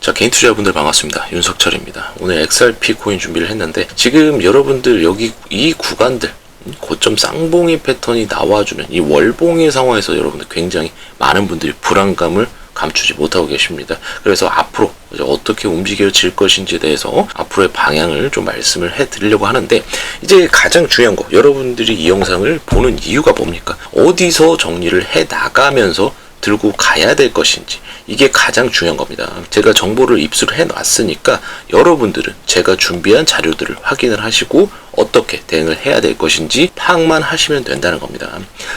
자, 개인 투자분들 반갑습니다. 윤석철입니다. 오늘 XRP 코인 준비를 했는데, 지금 여러분들 여기 이 구간들, 음, 고점 쌍봉이 패턴이 나와주는 이 월봉의 상황에서 여러분들 굉장히 많은 분들이 불안감을 감추지 못하고 계십니다. 그래서 앞으로 어떻게 움직여질 것인지에 대해서 앞으로의 방향을 좀 말씀을 해 드리려고 하는데 이제 가장 중요한 거 여러분들이 이 영상을 보는 이유가 뭡니까? 어디서 정리를 해 나가면서 들고 가야 될 것인지 이게 가장 중요한 겁니다. 제가 정보를 입수를 해 놨으니까 여러분들은 제가 준비한 자료들을 확인을 하시고 어떻게 대응을 해야 될 것인지 파악만 하시면 된다는 겁니다.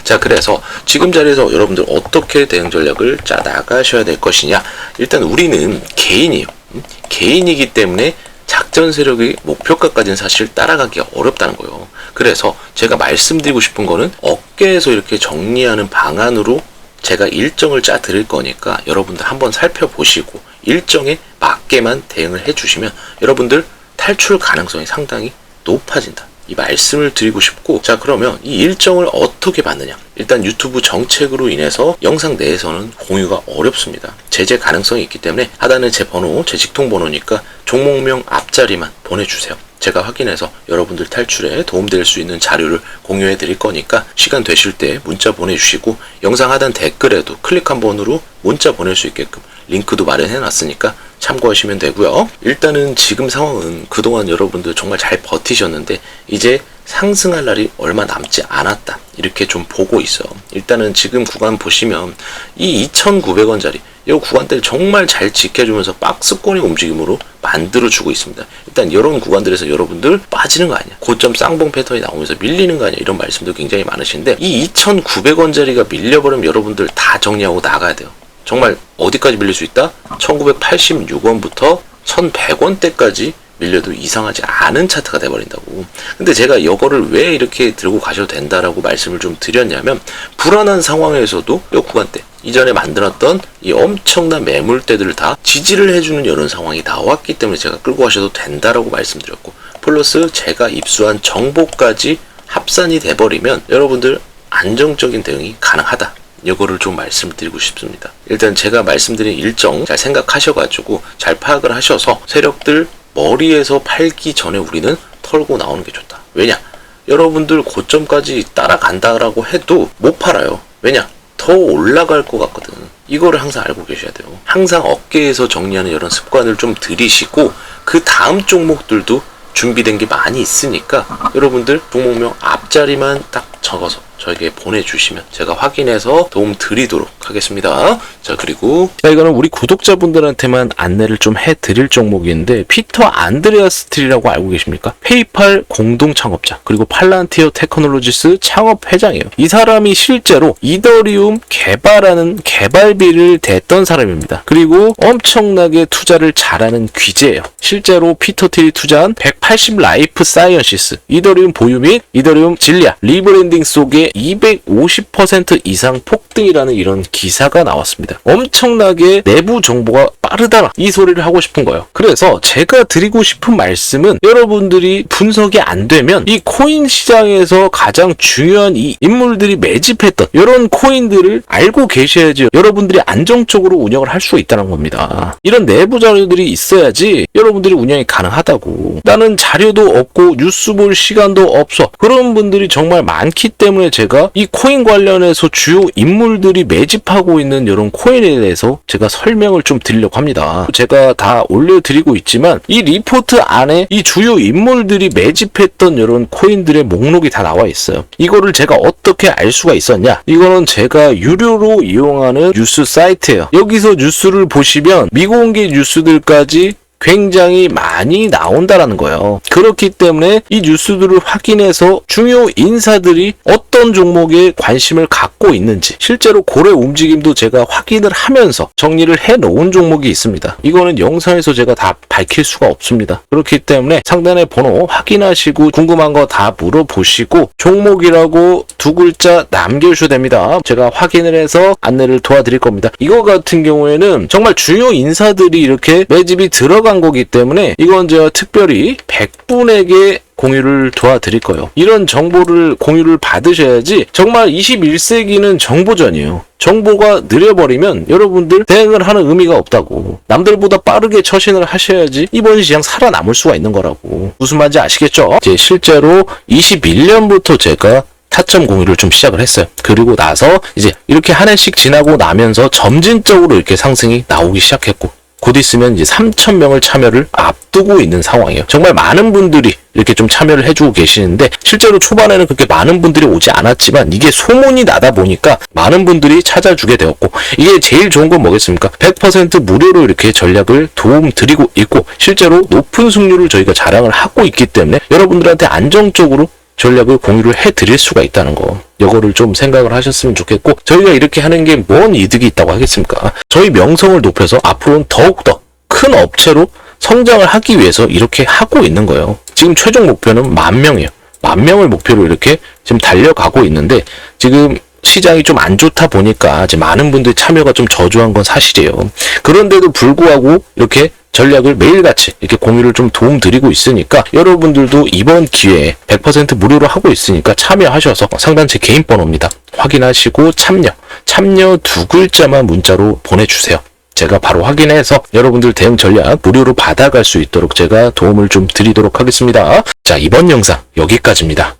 자, 그래서 지금 자리에서 여러분들 어떻게 대응 전략을 짜 나가셔야 될 것이냐? 일단 우리는 개인이에요. 음? 개인이기 때문에 작전 세력의 목표가까지는 사실 따라가기가 어렵다는 거예요. 그래서 제가 말씀드리고 싶은 거는 어깨에서 이렇게 정리하는 방안으로 제가 일정을 짜 드릴 거니까 여러분들 한번 살펴보시고 일정에 맞게만 대응을 해주시면 여러분들 탈출 가능성이 상당히 높아진다. 이 말씀을 드리고 싶고 자 그러면 이 일정을 어떻게 받느냐? 일단 유튜브 정책으로 인해서 영상 내에서는 공유가 어렵습니다. 제재 가능성이 있기 때문에 하단에 제 번호 제 직통 번호니까 종목명 앞자리만 보내주세요. 제가 확인해서 여러분들 탈출에 도움될 수 있는 자료를 공유해 드릴 거니까 시간 되실 때 문자 보내주시고 영상 하단 댓글에도 클릭 한 번으로 문자 보낼 수 있게끔 링크도 마련해 놨으니까 참고하시면 되고요. 일단은 지금 상황은 그동안 여러분들 정말 잘 버티셨는데 이제 상승할 날이 얼마 남지 않았다. 이렇게 좀 보고 있어요. 일단은 지금 구간 보시면 이 2,900원짜리 이 구간대를 정말 잘 지켜주면서 박스권의 움직임으로 만들어주고 있습니다. 일단 이런 구간들에서 여러분들 빠지는 거 아니야. 고점 쌍봉 패턴이 나오면서 밀리는 거 아니야. 이런 말씀도 굉장히 많으신데 이 2,900원짜리가 밀려버리면 여러분들 다 정리하고 나가야 돼요. 정말 어디까지 밀릴 수 있다? 1986원부터 1100원대까지 밀려도 이상하지 않은 차트가 돼버린다고. 근데 제가 이거를 왜 이렇게 들고 가셔도 된다라고 말씀을 좀 드렸냐면 불안한 상황에서도 이 구간대 이전에 만들었던 이 엄청난 매물대들을 다 지지를 해주는 이런 상황이 나왔기 때문에 제가 끌고 가셔도 된다라고 말씀드렸고 플러스 제가 입수한 정보까지 합산이 돼버리면 여러분들 안정적인 대응이 가능하다. 이거를 좀 말씀드리고 싶습니다. 일단 제가 말씀드린 일정 잘 생각하셔가지고 잘 파악을 하셔서 세력들 머리에서 팔기 전에 우리는 털고 나오는 게 좋다. 왜냐? 여러분들 고점까지 따라간다라고 해도 못 팔아요. 왜냐? 더 올라갈 것 같거든. 이거를 항상 알고 계셔야 돼요. 항상 어깨에서 정리하는 이런 습관을 좀 들이시고 그 다음 종목들도 준비된 게 많이 있으니까 여러분들 종목명 앞자리만 딱 적어서 저에게 보내주시면 제가 확인해서 도움 드리도록 하겠습니다. 자 그리고 자 이거는 우리 구독자분들한테만 안내를 좀 해드릴 종목인데 피터 안드레아스 트리라고 알고 계십니까? 페이팔 공동 창업자 그리고 팔란티어 테크놀로지스 창업 회장이에요. 이 사람이 실제로 이더리움 개발하는 개발비를 댔던 사람입니다. 그리고 엄청나게 투자를 잘하는 귀재예요. 실제로 피터 틸이 투자한 180 라이프 사이언시스 이더리움 보유 및 이더리움 진리아 리브랜딩 속에 250% 이상 폭등이라는 이런 기사가 나왔습니다. 엄청나게 내부 정보가 빠르다 이 소리를 하고 싶은 거예요. 그래서 제가 드리고 싶은 말씀은 여러분들이 분석이 안 되면 이 코인 시장에서 가장 중요한 이 인물들이 매집했던 이런 코인들을 알고 계셔야지 여러분들이 안정적으로 운영을 할 수 있다는 겁니다. 이런 내부 자료들이 있어야지 여러분들이 운영이 가능하다고. 나는 자료도 없고 뉴스 볼 시간도 없어. 그런 분들이 정말 많기 때문에 제가 이 코인 관련해서 주요 인물들이 매집 하고 있는 이런 코인에 대해서 제가 설명을 좀 드리려고 합니다. 제가 다 올려드리고 있지만 이 리포트 안에 이 주요 인물들이 매집했던 이런 코인들의 목록이 다 나와 있어요. 이거를 제가 어떻게 알 수가 있었냐? 이거는 제가 유료로 이용하는 뉴스 사이트예요. 여기서 뉴스를 보시면 미공개 뉴스들까지 굉장히 많이 나온다라는 거예요. 그렇기 때문에 이 뉴스들을 확인해서 중요 인사들이 어떤 종목에 관심을 갖고 있는지 실제로 고래 움직임도 제가 확인을 하면서 정리를 해 놓은 종목이 있습니다. 이거는 영상에서 제가 다 밝힐 수가 없습니다. 그렇기 때문에 상단의 번호 확인하시고 궁금한 거 다 물어보시고 종목이라고 두 글자 남겨주셔도 됩니다. 제가 확인을 해서 안내를 도와드릴 겁니다. 이거 같은 경우에는 정말 중요 인사들이 이렇게 매집이 들어 간 거기 때문에 이건 제가 특별히 100분에게 공유를 도와드릴 거예요. 이런 정보를 공유를 받으셔야지 정말 21세기는 정보전이에요. 정보가 느려버리면 여러분들 대응을 하는 의미가 없다고. 남들보다 빠르게 처신을 하셔야지 이번 시장 살아남을 수가 있는 거라고. 무슨 말인지 아시겠죠? 이제 실제로 21년부터 제가 타점 공유를 좀 시작을 했어요. 그리고 나서 이제 이렇게 한 해씩 지나고 나면서 점진적으로 이렇게 상승이 나오기 시작했고 곧 있으면 이제 3천 명을 참여를 앞두고 있는 상황이에요. 정말 많은 분들이 이렇게 좀 참여를 해주고 계시는데 실제로 초반에는 그렇게 많은 분들이 오지 않았지만 이게 소문이 나다 보니까 많은 분들이 찾아주게 되었고 이게 제일 좋은 건 뭐겠습니까? 100% 무료로 이렇게 전략을 도움 드리고 있고 실제로 높은 승률을 저희가 자랑을 하고 있기 때문에 여러분들한테 안정적으로 전략을 공유를 해 드릴 수가 있다는 거. 이거를 좀 생각을 하셨으면 좋겠고 저희가 이렇게 하는 게 뭔 이득이 있다고 하겠습니까? 저희 명성을 높여서 앞으로는 더욱더 큰 업체로 성장을 하기 위해서 이렇게 하고 있는 거예요. 지금 최종 목표는 만 명이에요. 만 명을 목표로 이렇게 지금 달려가고 있는데 지금 시장이 좀 안 좋다 보니까 이제 많은 분들이 참여가 좀 저조한 건 사실이에요. 그런데도 불구하고 이렇게 전략을 매일같이 이렇게 공유를 좀 도움 드리고 있으니까 여러분들도 이번 기회에 100% 무료로 하고 있으니까 참여하셔서 상단 제 개인 번호입니다. 확인하시고 참여, 참여 두 글자만 문자로 보내주세요. 제가 바로 확인해서 여러분들 대응 전략 무료로 받아갈 수 있도록 제가 도움을 좀 드리도록 하겠습니다. 자, 이번 영상 여기까지입니다.